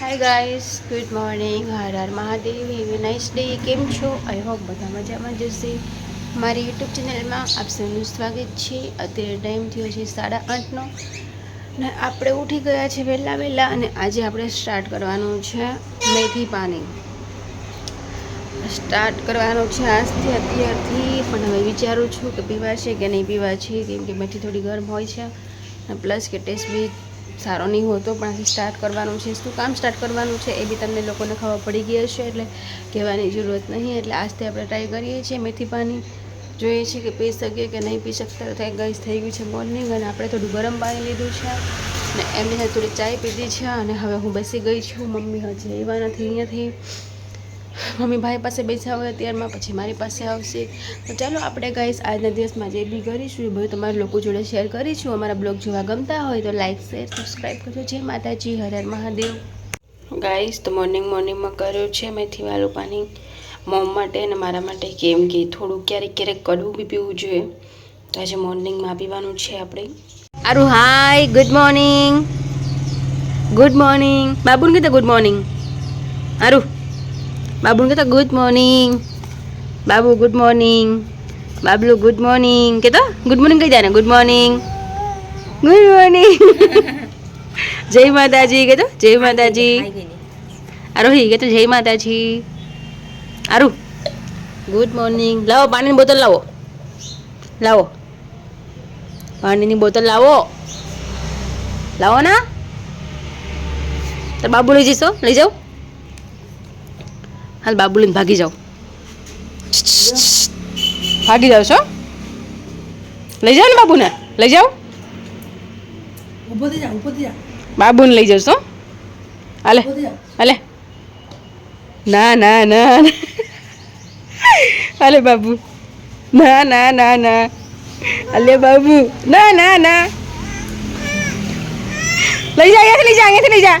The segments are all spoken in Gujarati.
Hi guys good morning Har Har Mahadev have a nice day કેમ છો? આઈ હોપ બધા મજામાં જશે મારી યુટ્યુબ ચેનલમાં આપ સૌનું સ્વાગત છે. અત્યારે ટાઈમ થયો છે સાડા આઠનો. ને આપણે ઉઠી ગયા છે વહેલા વહેલા અને આજે આપણે સ્ટાર્ટ કરવાનું છે મેથી પાણી. સ્ટાર્ટ કરવાનું છે આજથી, અત્યારથી. પણ હવે વિચારું છું કે પીવા છે કે નહીં પીવા છે કેમ કે મેથી થોડી ગરમ હોય છે. અને પ્લસ કે ટેસ્ટ બી સારો નહીં હોતો પણ આજે સ્ટાર્ટ કરવાનું છે. શું કામ સ્ટાર્ટ કરવાનું છે એ બી તમને લોકોને ખબર પડી ગઈ હશે એટલે કહેવાની જરૂરત નહીં. એટલે આજથી આપણે ટ્રાય કરીએ છીએ મેથી પાણી જોઈએ છીએ કે પી શકીએ કે નહીં પી શકતા. થાય ગઈ થઈ ગયું છે મોર્નિંગ અને આપણે થોડું ગરમ પાણી લીધું છે. અને એમની સાથે થોડી ચાય પીધી છે અને હવે હું બેસી ગઈ છું. મમ્મી હજી આવ્યા નથી અહીંયાથી. મમ્મી ભાઈ પાસે બેસ્યા હોય ત્યારમાં પછી મારી પાસે આવશે. તો ચાલો આપણે ગાઈસ આજના દિવસમાં જે બી કરીશું એ બધું તમારા લોકો જોડે શેર કરીશું. અમારા બ્લોગ જોવા ગમતા હોય તો લાઈક શેર સબસ્ક્રાઈબ કરજો. જય માતાજી હર હર મહાદેવ. ગાઈસ તો મોર્નિંગ મોર્નિંગમાં કર્યું છે મેથી વાળું પાણી. મોમ માટે અને મારા માટે કેમ કે થોડું ક્યારેક ક્યારેક કડવું બી પીવું જોઈએ. તો આજે મોર્નિંગમાં પીવાનું છે આપણે. આરું hi good morning good morning બાબુને કીધું ગુડ મોર્નિંગ આરું બાબુને કહેતો good morning Babu good morning Bablu good morning કહેતો ગુડ મોર્નિંગ કહી દે ને ગુડ મોર્નિંગ ગુડ મોર્નિંગ જય માતાજી કહેતો જય માતાજી આરોહી કહેતો જય માતાજી આરુ ગુડ મોર્નિંગ લાવો પાણીની બોતલ લાવો લાવો પાણીની બોતલ લાવો લાવો ના તાર બાબુ લઈ જઈશો લઈ જાઓ હાલ બાબુ લઈને ભાગી જાઓ. ભાગી જાઓ છો? લઈ જાઓ ને બાબુને? લઈ જાઓ? બાબુને લઈ જાઓ છો હાલે હાલે. ના ના ના ના. હાલે બાબુ. ના ના ના ના. હાલે બાબુ. ના ના ના. લઈ જા અહીંયાથી લઈ જા અહીંયાથી લઈ જા.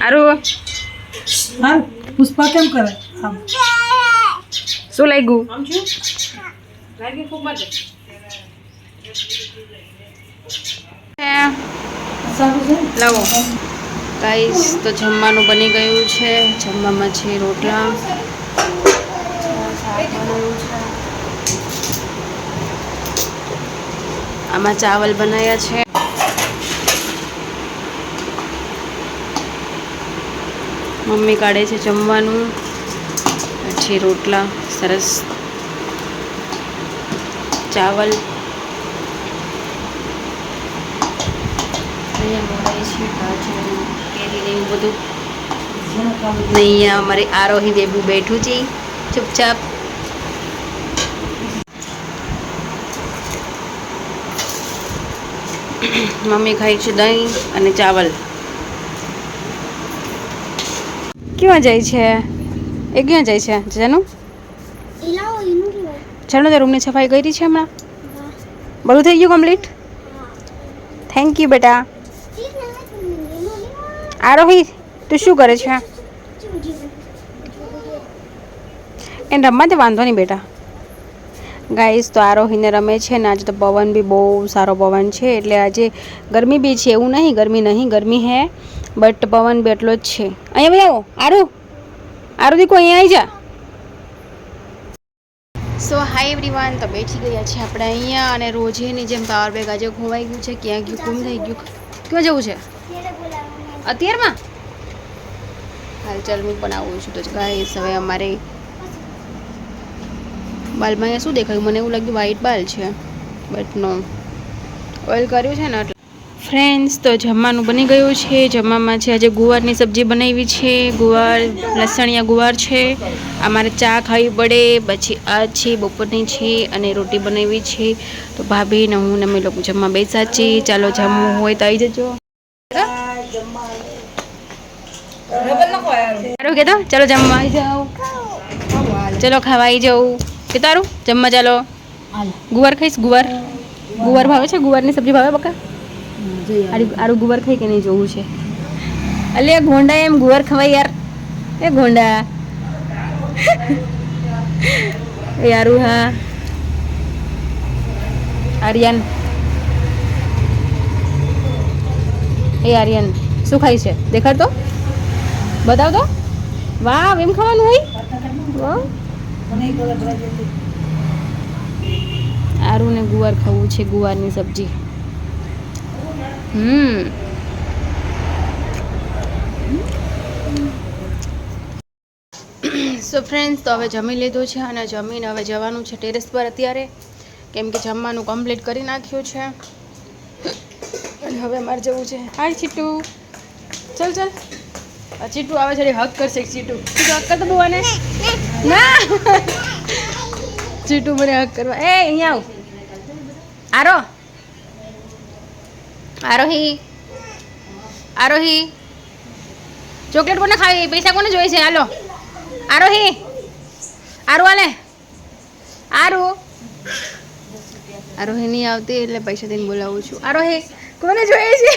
આરું હા પુષ્પા કેમ કરે? આમ. શું લાગ્યું? સારું છે? લાવો. ગાઈસ તો જમવાનું બની ગયું છે. જમવામાં છે રોટલા. આમાં ચાવલ બનાવ્યા છે. મમ્મી કાઢે છે જમવાનું, પછી રોટલા, સરસ. ચાવલ. અહીંયા છે કેરી એવું બધું. અહીંયા અમારે આરોહી દેવું બેઠું છે. ચૂપચાપ. મમ્મી ખાય છે દહીં અને ચાવલ. ક્યાં જાય છે? એ ક્યાં જાય છે? જેનું? ચાલો તે રૂમની સફાઈ કરી છે હમણાં? બધું થઈ ગયું કમ્પ્લીટ? થેન્ક યુ બેટા. આરોહી તું શું કરે છે? એને રમવા તે વાંધો નહીં બેટા. ગાઈસ તો આરોહીને રમે છે ને આજે તો પવન બી બહુ સારો પવન છે એટલે આજે ગરમી બી છે એવું નહીં ગરમી નહીં ગરમી હે. બટ પવન બી એટલો જ છે. અહીંયા ભાઈ આવો. આરુ. આરુ દીકો અહીંયા આવી જા. સો હાય એવરીવન તો બેઠી ગયા છે આપણે અહીંયા અને રોજેની જેમ પાવર બેગ આજે ખોવાઈ ગયું છે. ક્યાં ગયું ગુમ થઈ ગયું? ક્યાં જવું છે? અત્યારમાં? હાલ ચાલ, હું પણ આવું છું. તો ગાઈસ હવે અમારે બાલમાં અહીંયા શું દેખાયું? મને એવું લાગ્યું વ્હાઈટ બાલ છે. બટ નો ઓઇલ કર્યું છે ને એટલે ફ્રેન્ડ્સ તો જમવાનું બની ગયું છે. જમવામાં છે આજે ગુવારની સબ્જી બનાવી છે. ગુવાર લસણિયા ગુવાર છે. અમારે ચા ખાવી પડે પછી આ છે બપોરની છે અને રોટી બનાવી છે. તો ભાભી ને હું અમે લોકો જમવા બેસા છીએ. ચાલો જમવું હોય તો આવી જજો. સારું કે ચાલો જમવા આવી જાઓ. ચલો ખાવા આવી જાઉં કે તારું? જમવા ચાલો. ગુવાર ખાઈશ? ગુવાર? ગુવાર ભાવે છે? ગુવારની સબ્જી ભાવે બકા? આરું ગુવાર ખાઈ કે નહીં જોવું છે? અલે ગોંડા એમ ગુવાર ખવાય યાર. એ ગોંડા. યારું હા. આર્યન. એ આર્યન, શું ખાય છે? દેખાડ તો બતાવ તો વાહ એમ ખાવાનું હોય? આરું ને ગુવાર ખાવું છે, ગુવારની સબ્જી. હમ. સો ફ્રેન્ડ્સ તો હવે જમી લીધું છે અને જમીને હવે જવાનું છે ટેરેસ પર અત્યારે. કેમ કે જમવાનું કમ્પ્લીટ કરી નાખ્યું છે. અને હવે મારે જવું છે. હાય ચીટુ ચલ ચલ. ચીટુ આવે છે હક કરશે ચીટુ ચીટુ હક કરતો બુવાને ના. ચીટુ મને હક કરવા. એ, અહીંયા આવ. આરો. આરોહી. આરોહી. ચોકલેટ કોને ખાવી? પૈસા કોને જોઈએ છે? હાલો. આરોહી. આરો આલે. આરો. આરોહી નહીં આવતી એટલે પૈસા દઈને બોલાવું છું. આરોહી કોને જોઈએ છે?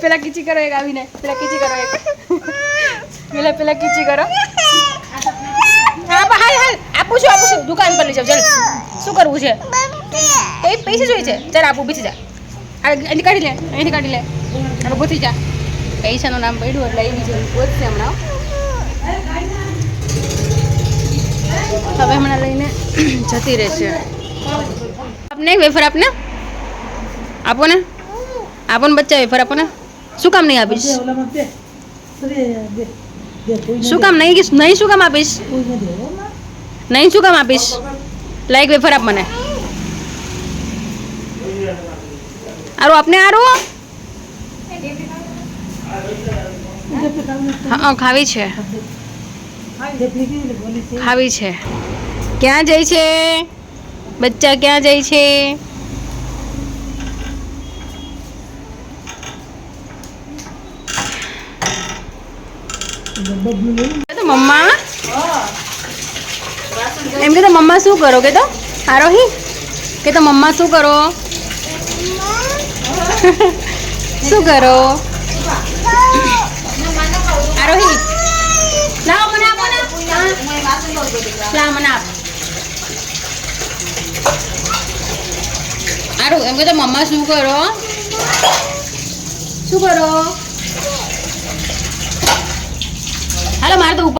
પેલા કીચી કરો એક આવીને. પેલા કીચી કરો એક. પેલા પેલા કીચી કરો. હા હાલ હાલ. આપું છું આપું છું. દુકાન પર લઈ જાવ ચાલ. શું કરવું છે? એ પૈસા જોઈએ છે. ચાલ આપું બીજી જા. આ અહીંથી કાઢી લે અહીંથી કાઢી લે. હવે ગોથી જા. પૈસાનું નામ પડ્યું એટલે એની છે ગોતશે હમણાં. હવે હમણાં લઈને જતી રહેશે. આપને વેફર આપને? આપો ને આપો ને બચ્ચા વેફર આપો ને શું કામ નહીં આપીશ? શું કામ નહીં નહીં શું કામ આપીશ? નહીં શું કામ આપીશ? લાઈક વેફર આપ મને. આરો, આપને આરો? હા ખાવી છે. ખાવી છે. ક્યાં જાય છે? બચ્ચા ક્યાં જાય છે? મમ્મા. એમ કે તો મમ્મા, શું કરો? કે તો આરોહી. કે તો મમ્મા, શું કરો? શું કરો? આરોહી લાવો, મને આપો ને. લાવો, મને આપ. આરો એમ કે મમ્મા શું કરો? શું કરો? હાલો, મારે તો